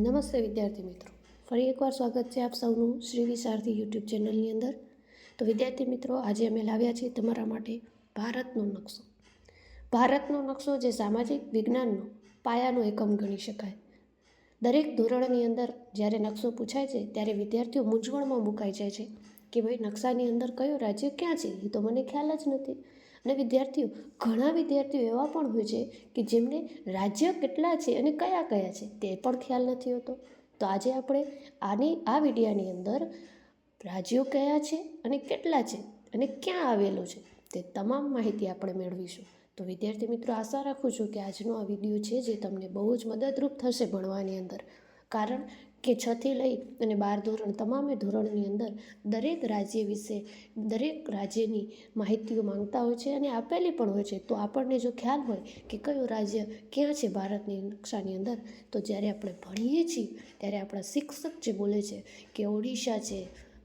નમસ્તે વિદ્યાર્થી મિત્રો. ફરી એકવાર સ્વાગત છે આપ સૌનું શ્રી વિશારથી યુટ્યુબ ચેનલની અંદર. તો વિદ્યાર્થી મિત્રો, આજે અમે લાવ્યા છીએ તમારા માટે ભારતનો નકશો. ભારતનો નકશો જે સામાજિક વિજ્ઞાનનો પાયાનો એકમ ગણી શકાય. દરેક ધોરણની અંદર જ્યારે નકશો પૂછાય છે, ત્યારે વિદ્યાર્થીઓ મૂંઝવણમાં મુકાઈ જાય છે કે ભાઈ, નકશાની અંદર કયો રાજ્ય ક્યાં છે? એ તો મને ખ્યાલ જ નથી. અને વિદ્યાર્થીઓ, ઘણા વિદ્યાર્થીઓ એવા પણ હોય છે કે જેમને રાજ્ય કેટલા છે અને કયા કયા છે તે પણ ખ્યાલ નથી હોતો. તો આજે આપણે આની, આ વિડીયાની અંદર રાજ્યો કયા છે અને કેટલા છે અને ક્યાં આવેલું છે તે તમામ માહિતી આપણે મેળવીશું. તો વિદ્યાર્થી મિત્રો, આશા રાખું છું કે આજનો આ વીડિયો છે જે તમને બહુ જ મદદરૂપ થશે ભણવાની અંદર. કારણ કે છથી લઈ અને બાર ધોરણ તમામે ધોરણની અંદર દરેક રાજ્ય વિશે, દરેક રાજ્યની માહિતીઓ માંગતા હોય છે અને આપેલી પણ હોય છે. તો આપણને જો ખ્યાલ હોય કે કયું રાજ્ય ક્યાં છે ભારતની નકશાની અંદર, તો જ્યારે આપણે ભણીએ છીએ, ત્યારે આપણા શિક્ષક જે બોલે છે કે ઓડિશા છે,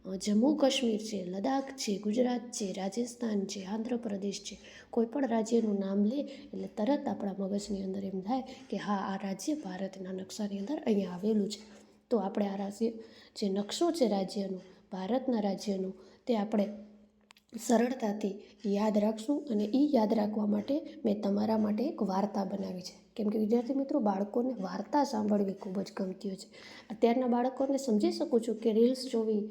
જમ્મુ કાશ્મીર છે લદાખ છે, ગુજરાત છે, રાજસ્થાન છે, આંધ્રપ્રદેશ છે, કોઈ પણ રાજ્યનું નામ લે એટલે તરત આપણા મગજની અંદર એમ થાય કે હા, આ રાજ્ય ભારતના નકશાની અંદર અહીંયા આવેલું છે. તો આપણે આ રાજ્ય, જે નકશો છે રાજ્યનો, ભારતના રાજ્યનો, તે આપણે સરળતાથી યાદ રાખશું અને એ યાદ રાખવા માટે મેં તમારા માટે એક વાર્તા બનાવી છે. કેમ કે વિદ્યાર્થી મિત્રો, બાળકોને વાર્તા સાંભળવી ખૂબ જ ગમતી હોય છે. અત્યારના બાળકોને સમજી શકું છું કે રીલ્સ જોવી,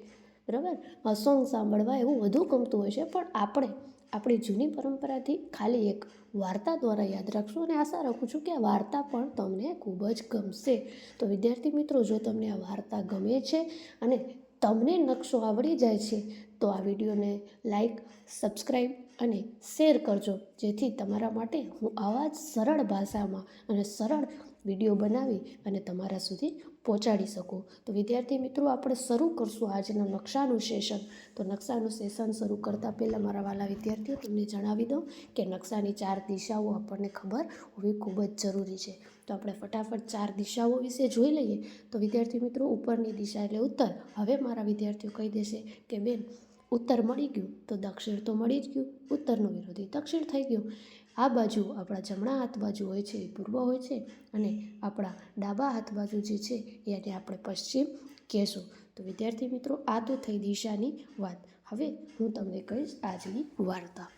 બરાબર? સોંગ સાંભળવા એવું વધુ ગમતું હોય છે, પણ આપણે આપણી જૂની પરંપરાથી ખાલી એક વાર્તા દ્વારા યાદ રાખશું અને આશા રાખું છું કે આ વાર્તા પણ તમને ખૂબ જ ગમશે. તો વિદ્યાર્થી મિત્રો, જો તમને આ વાર્તા ગમે છે અને તમને નકશો આવડી જાય છે, તો આ વિડીયોને લાઈક, સબસ્ક્રાઈબ અને શેર કરજો. જેથી તમારા માટે હું આવા જ સરળ ભાષામાં અને સરળ વીડિયો બનાવી અને તમારા સુધી પહોંચાડી શકું. તો વિદ્યાર્થી મિત્રો, આપણે શરૂ કરશું આજના નકશાનું સેશન. તો નકશાનું સેશન શરૂ કરતાં પહેલાં મારા વાલા વિદ્યાર્થીઓ, તમને જણાવી દઉં કે નકશાની ચાર દિશાઓ આપણને ખબર હોવી ખૂબ જ જરૂરી છે. તો આપણે ફટાફટ ચાર દિશાઓ વિશે જોઈ લઈએ. તો વિદ્યાર્થી મિત્રો, ઉપરની દિશા એટલે ઉત્તર. હવે મારા વિદ્યાર્થીઓ કહી દેશે કે બેન, ઉત્તર મળી ગયું તો દક્ષિણ તો મળી જ ગયું. ઉત્તરનો વિરોધી દક્ષિણ થઈ ગયું. આ બાજુ આપણા જમણા હાથ બાજુ હોય છે, એ પૂર્વ હોય છે અને આપણા ડાબા હાથ બાજુ જે છે એને આપણે પશ્ચિમ કહેશું. તો વિદ્યાર્થી મિત્રો, આ તો થઈ દિશાની વાત. હવે હું તમને કહીશ આજની વાર્તા.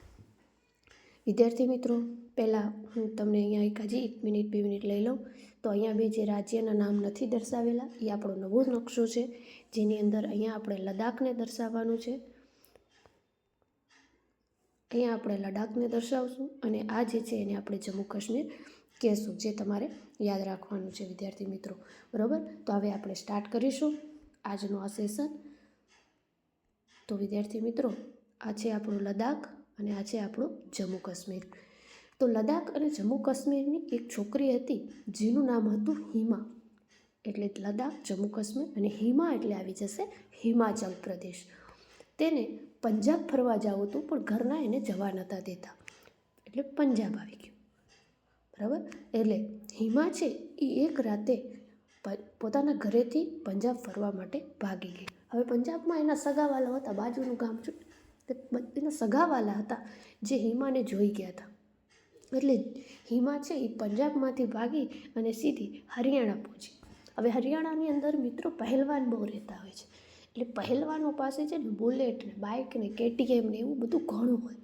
વિદ્યાર્થી મિત્રો, પહેલાં હું તમને અહીંયા એક હજી એક મિનિટ, બે મિનિટ લઈ લઉં. તો અહીંયા બે જે રાજ્યના નામ નથી દર્શાવેલા, એ આપણો નવો નકશો છે. જેની અંદર અહીંયા આપણે લદ્દાખને દર્શાવવાનું છે. અહીંયા આપણે લડાખને દર્શાવશું અને આ જે છે એને આપણે જમ્મુ કાશ્મીર કહેશું, જે તમારે યાદ રાખવાનું છે, વિદ્યાર્થી મિત્રો. બરાબર? તો હવે આપણે સ્ટાર્ટ કરીશું આજનું આ સેશન તો વિદ્યાર્થી મિત્રો, આ છે આપણું લદ્દાખ અને આ છે આપણું જમ્મુ કાશ્મીર. તો લદ્દાખ અને જમ્મુ કાશ્મીરની એક છોકરી હતી, જેનું નામ હતું હિમા. એટલે લદ્દાખ જમ્મુ કાશ્મીર અને હિમા એટલે આવી જશે હિમાચલ પ્રદેશ. તેને પંજાબ ફરવા જવું હતું પણ ઘરના એને જવા નહોતા દેતા. એટલે પંજાબ આવી ગયું. બરાબર? એટલે હિમા છે એ એક રાતે પોતાના ઘરેથી પંજાબ ફરવા માટે ભાગી ગઈ. હવે પંજાબમાં એના સગાવાલા હતા, બાજુનું ગામ છે. એના સગાવાલા હતા જે હિમાને જોઈ ગયા હતા. એટલે હિમા છે એ પંજાબમાંથી ભાગી અને સીધી હરિયાણા પહોંચી. હવે હરિયાણાની અંદર મિત્રો પહેલવાન બહુ રહેતા હોય છે. એટલે પહેલવાનો પાસે છે ને બુલેટ ને બાઇક ને કેટીએમ ને એવું બધું ઘણું હોય.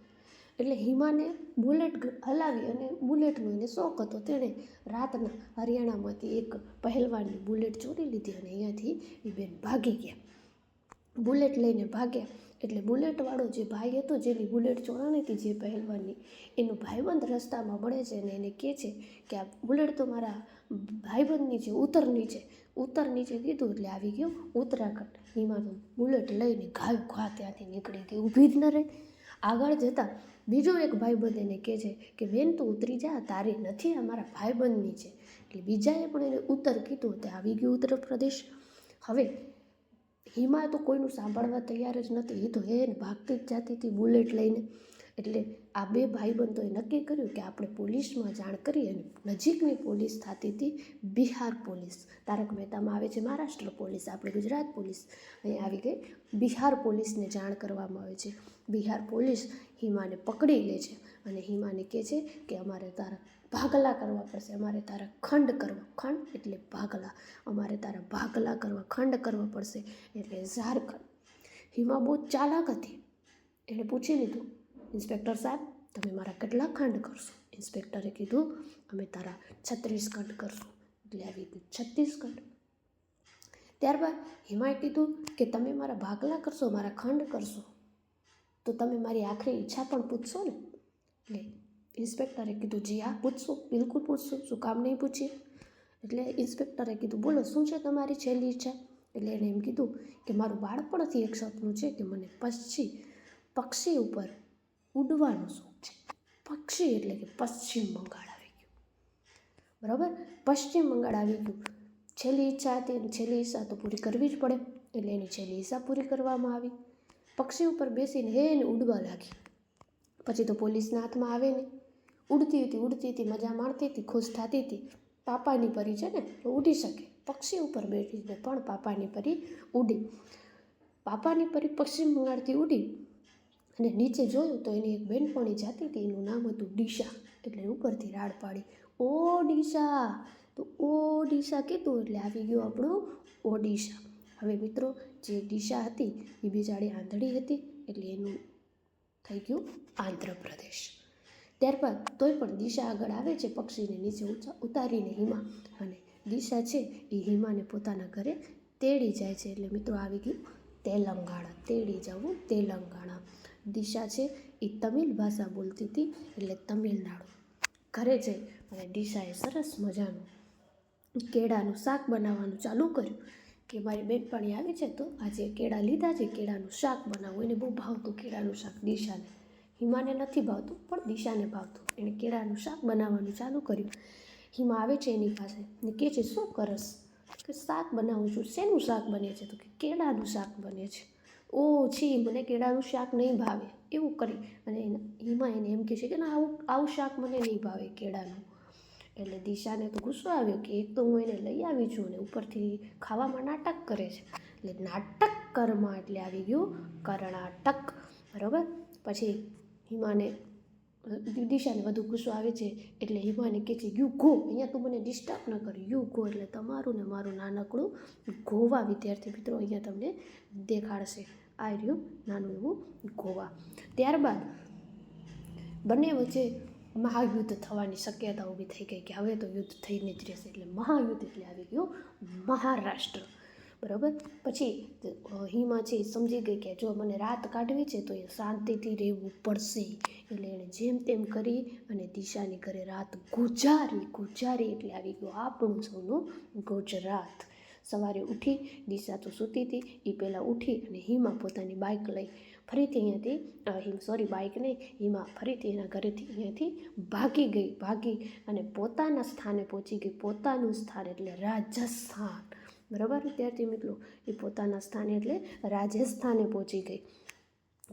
એટલે હિમાને બુલેટ હલાવી અને બુલેટનો એને શોખ હતો. તેણે રાતના હરિયાણામાંથી એક પહેલવાનની બુલેટ ચોરી લીધી અને અહીંયાથી એ બેન ભાગી ગયા. બુલેટ લઈને ભાગ્યા. એટલે બુલેટવાળો જે ભાઈ હતો, જેની બુલેટ ચોરાણી હતી, જે પહેલવાનની, એનો ભાઈબંધ રસ્તામાં મળે છે અને એને કહે છે કે આ બુલેટ તો મારા ભાઈબંધની છે, ઉતરની નીચે ઉત્તર નીચે કીધું એટલે આવી ગયો, ઉત્તરાખંડ. એમાં તો બુલેટ લઈને ઘાય ઘા ત્યાંથી નીકળી ગઈ, ઊભી જ ન રહી. આગળ જતાં બીજો એક ભાઈબંધ એને કહે છે કે બેન તું ઉતરી જા, તારી નથી અમારા ભાઈબંધની છે. એટલે બીજાએ પણ એને ઉત્તર કીધું તે આવી ગયું ઉત્તર પ્રદેશ હવે હિમા તો કોઈનું સાંભળવા તૈયાર જ નથી. એ તો હે ભાગતી જ જાતી હતી બુલેટ લઈને. એટલે આ બે ભાઈબંધોએ નક્કી કર્યું કે આપણે પોલીસમાં જાણ કરી અને નજીકની પોલીસ થતી હતી બિહાર પોલીસ. તારક મહેતામાં આવે છે મહારાષ્ટ્ર પોલીસ, આપણે ગુજરાત પોલીસ. અહીં આવી ગઈ. બિહાર પોલીસને જાણ કરવામાં આવે છે. બિહાર પોલીસ હિમાને પકડી લે છે અને હિમાને કહે છે કે અમારે તારા ભાગલા કરવા પડશે, અમારે તારા ખંડ કરવા, ખંડ એટલે ભાગલા. અમારે તારા ભાગલા કરવા, ખંડ કરવા પડશે એટલે ઝારખંડ. હિમા બહુ ચાલાક હતી. એણે પૂછી લીધું ઇન્સ્પેક્ટર સાહેબ, તમે મારા કેટલા ખંડ કરશો. ઇન્સ્પેક્ટરે કીધું, અમે તારા છત્રીસ ખંડ કરશું. એટલે આવી ગયું છત્રીસ ખંડ ત્યારબાદ હિમાએ કીધું કે તમે મારા ભાગલા કરશો, મારા ખંડ કરશો. તો તમે મારી આખરી ઈચ્છા પણ પૂછશો ને? એટલે ઇન્સ્પેક્ટરે કીધું, જી હા, પૂછશું, બિલકુલ પૂછશું, શું કામ નહીં પૂછીએ. એટલે ઇન્સ્પેક્ટરે કીધું, બોલો, શું છે તમારી છેલ્લી ઈચ્છા? એટલે એણે એમ કીધું કે મારું બાળપણથી એક સપનું છે કે મને પક્ષી પક્ષી ઉપર ઉડવાનો શોખ છે. પક્ષી એટલે કે પશ્ચિમ બંગાળ આવી ગયું. બરાબર? પશ્ચિમ બંગાળ આવી ગયું. છેલ્લી ઈચ્છા હતી અને છેલ્લી ઈચ્છા તો પૂરી કરવી જ પડે. એટલે એની છેલ્લી ઈચ્છા પૂરી કરવામાં આવી. પક્ષી ઉપર બેસીને હે એને ઉડવા લાગી. પછી તો પોલીસના હાથમાં આવે ને. ઉડતી હતી ઉડતી હતી, મજા માણતી હતી, ખુશ થતી હતી. પાપાની પરી છે ને, તો ઉડી શકે. પક્ષી ઉપર બેઠીને પણ પાપાની પરી ઉડી. પાપાની પરી પશ્ચિમ બંગાળથી ઉડી. અને નીચે જોયું તો એની એક બેનપણી જાતી હતી, એનું નામ હતું ડીશા, એટલે ઉપરથી રાડ પાડી. ઓ ડીશા! તો ઓ ડીશા કીધું એટલે આવી ગયું આપણું ઓડિશા હવે મિત્રો, જે ડીશા હતી, એ બિચારી આંધળી હતી, એટલે એનું થઈ ગયું આંધ્રપ્રદેશ. ત્યારબાદ તોય પણ દિશા આગળ આવે છે, પક્ષીને નીચે ઊંચા ઉતારીને હિમા. અને દિશા છે, એ હિમાને પોતાના ઘરે તેડી જાય છે. એટલે મિત્રો, આવી ગયું તેલંગાણા. તેડી જવું તેલંગાણા. દિશા છે એ તમિલ ભાષા બોલતી હતી એટલે તમિલનાડુ. ઘરે જઈ અને દિશાએ સરસ મજાનું કેળાનું શાક બનાવવાનું ચાલુ કર્યું કે મારી બેનપણી આવી છે તો આજે કેળા લીધા છે, કેળાનું શાક બનાવવું એને બહુ ભાવતું કેળાનું શાક દિશાને. હિમાને નથી ભાવતું, પણ દિશાને ભાવતું. એણે કેળાનું શાક બનાવવાનું ચાલુ કર્યું. હિમા આવે છે એની પાસે ને કહે છે, શું કરસ? કે શાક બનાવું છું. શેનું શાક બને છે? તો કે કેળાનું શાક બને છે. ઓ છી, મને કેળાનું શાક નહીં ભાવે. એવું કરી અને એના હિમા એને એમ કહે છે કે ના, આવું આવું શાક મને નહીં ભાવે કેળાનું. એટલે દિશાને તો ગુસ્સો આવ્યો કે એક તો હું એને લઈ આવી છું અને ઉપરથી ખાવામાં નાટક કરે છે. એટલે નાટક કર્મા એટલે આવી ગયું કર્ણાટક. બરાબર? પછી હિમાને, દિશાને વધુ ગુસ્સો આવે છે એટલે હિમાને કહે છે, યુ ગો, અહીંયા તું મને ડિસ્ટર્બ ન કર. યુ ગો એટલે તમારું ને મારું નાનકડું ગોવા વિદ્યાર્થી મિત્રો અહીંયા તમને દેખાડશે. આ રહ્યું નાનું એવું ગોવા. ત્યારબાદ બંને વચ્ચે મહાયુદ્ધ થવાની શક્યતા ઊભી થઈ ગઈ કે હવે તો યુદ્ધ થઈને જ રહેશે એટલે મહાયુદ્ધ એટલે આવી ગયું મહારાષ્ટ્ર. બરાબર? પછી હિમા છે સમજી ગઈ કે જો મને રાત કાઢવી છે તો એ શાંતિથી રહેવું પડશે. એટલે એણે જેમ તેમ કરી અને દિશાની ઘરે રાત ગુજારી ગુજારી એટલે આવી ગયું આપણું સૌનું ગુજરાત. સવારે ઉઠી, દિશા તો સૂતી હતી. એ પહેલાં ઉઠી અને હિમા પોતાની બાઇક લઈ ફરીથી અહીંયાથી હિમ, સોરી બાઇક નહીં, હિમા ફરીથી એના ઘરેથી અહીંયાથી ભાગી ગઈ, ભાગી અને પોતાના સ્થાને પહોંચી ગઈ. પોતાનું સ્થાન એટલે રાજસ્થાન. બરાબર? વિદ્યાર્થી મિત્રો, એ પોતાના સ્થાને એટલે રાજસ્થાને પહોંચી ગઈ.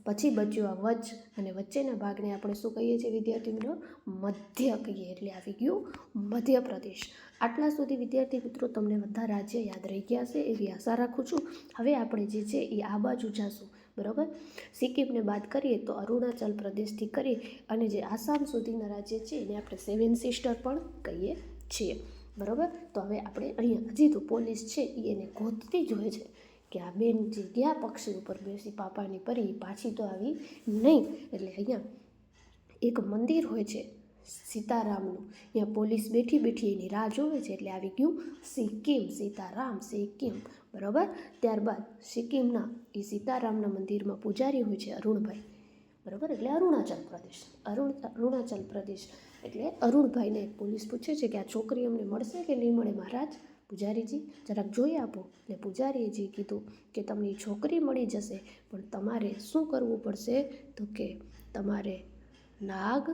પછી બચ્યું આ વચ્ચ અને વચ્ચેના ભાગને આપણે શું કહીએ છીએ વિદ્યાર્થી મિત્રો મધ્ય કહીએ. એટલે આવી ગયું મધ્યપ્રદેશ. આટલા સુધી વિદ્યાર્થી મિત્રો તમને બધા રાજ્ય યાદ રહી ગયા છે એવી આશા રાખું છું. હવે આપણે જે છે એ આ બાજુ જાશું. બરાબર? સિક્કિમને બાદ કરીએ તો અરુણાચલ પ્રદેશથી કરી અને જે આસામ સુધીના રાજ્ય છે એને આપણે સેવન સિસ્ટર પણ કહીએ છીએ. બરાબર? તો હવે આપણે અહીંયા હજી તો પોલીસ છે એ એને ગોતતી જ હોય છે. કે આ બેન જે ગયા પક્ષી ઉપર બેસી, પાપાની પરી પાછી તો આવી નહીં. એટલે અહીંયા એક મંદિર હોય છે સીતારામનું. ત્યાં પોલીસ બેઠી બેઠી એની રાહ જોવે છે એટલે આવી ગયું સિક્કિમ, સીતારામ, સિક્કિમ. બરાબર? ત્યારબાદ સિક્કિમના એ સીતારામના મંદિરમાં પૂજારી હોય છે અરુણભાઈ. બરાબર? એટલે અરુણાચલ પ્રદેશ. અરુણ, અરુણાચલ પ્રદેશ. એટલે અરુણભાઈને પોલીસ પૂછે છે કે આ છોકરી અમને મળશે કે નહીં મળે મહારાજ? પૂજારીજી, જરાક જોઈ આપો. એટલે પૂજારીએજી કીધું કે તમને છોકરી મળી જશે, પણ તમારે શું કરવું પડશે? તો કે તમારે નાગ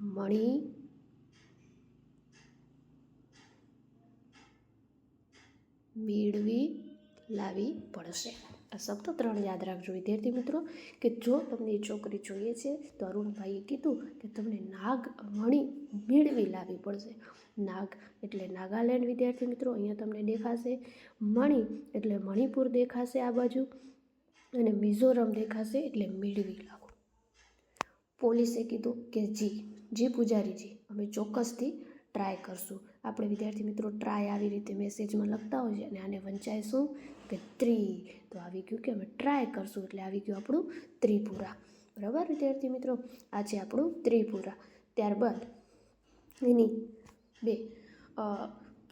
મણી મેળવી લાવી પડશે. શબ્દ ત્રણ યાદ રાખજો, વિદ્યાર્થી મિત્રો, કે જો તમને એ છોકરી જોઈએ છે, તો અરુણભાઈએ કીધું કે તમને નાગ મણી મેળવી લાવવી પડશે. નાગ એટલે નાગાલેન્ડ, વિદ્યાર્થી મિત્રો, અહીંયા તમને દેખાશે. મણી એટલે મણિપુર દેખાશે આ બાજુ અને મિઝોરમ દેખાશે એટલે મેળવી લાવો. પોલીસે કીધું કે જી જી પૂજારીજી, અમે ચોક્કસથી ટ્રાય કરશું. આપણે વિદ્યાર્થી મિત્રો ટ્રાય આવી રીતે મેસેજમાં લખતા હોય છે અને આને વંચાય શું કે ત્રી. તો આવી ગયું કે અમે ટ્રાય કરશું એટલે આવી ગયું આપણું ત્રિપુરા. બરાબર? વિદ્યાર્થી મિત્રો આ છે આપણું ત્રિપુરા. ત્યારબાદ એની બે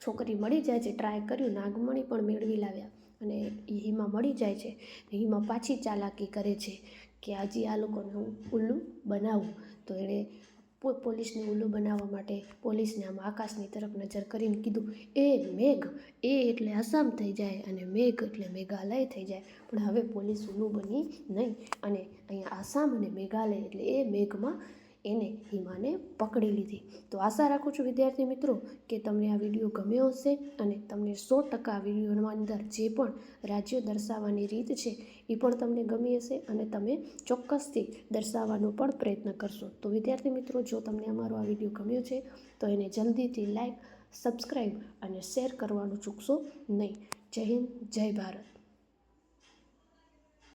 છોકરી મળી જાય છે ટ્રાય કર્યું, નાગમણી પણ મેળવી લાવ્યા. અને એ હિમા મળી જાય છે. હિમા પાછી ચાલાકી કરે છે કે હજી આ લોકોને હું ઉલ્લું બનાવું. તો એણે પોલીસને ઉલ્લુ બનાવવા માટે પોલીસને આમ આકાશની તરફ નજર કરીને કીધું, એ મેઘ, એ એટલે આસામ થઈ જાય અને મેઘ એટલે મેઘાલય થઈ જાય. પણ હવે પોલીસ ઉલ્લું બની નહીં અને અહીંયા આસામ અને મેઘાલય એટલે એ મેઘમાં એને હિમાને પકડી લીધી. તો આશા રાખું છું વિદ્યાર્થી મિત્રો કે તમને આ વીડિયો ગમ્યો હશે અને તમને સો ટકા વિડીયોના અંદર જે પણ રાજ્ય દર્શાવવાની રીત છે એ પણ તમને ગમી હશે અને તમે ચોક્કસથી દર્શાવવાનો પણ પ્રયત્ન કરશો. તો વિદ્યાર્થી મિત્રો, જો તમને અમારો આ વીડિયો ગમ્યો છે, તો એને જલ્દીથી લાઈક, સબસ્ક્રાઈબ અને શેર કરવાનું ચૂકશો નહીં. જય હિન્દ, જય ભારત.